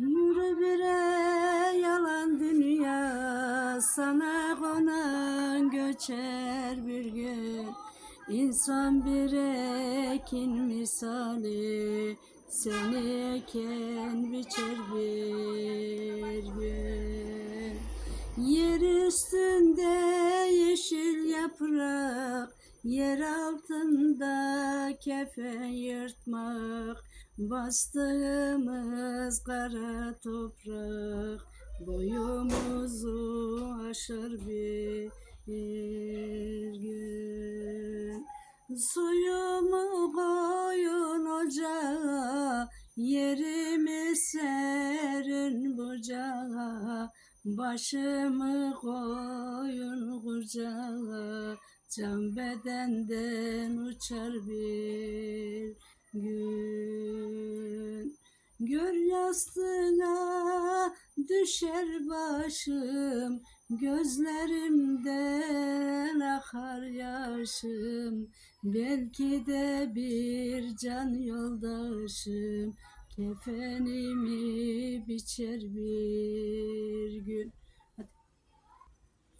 Yürü bire yalan dünya sana konan göçer bir gün. İnsan bir ekin misali seni eken biçer bir gün. Yer üstünde yeşil yaprak Yer altında kefen yırtmak Bastığımız kara toprak Boyumuzu aşar bir gün. Suyumu koyun ocağa Yerimi serin bucağa. Başımı koyun kucağa Can bedenden uçar bir gün Gör yastığına düşer başım Gözlerimden akar yaşım. Belki de bir can yoldaşım Kefenimi biçer bir gün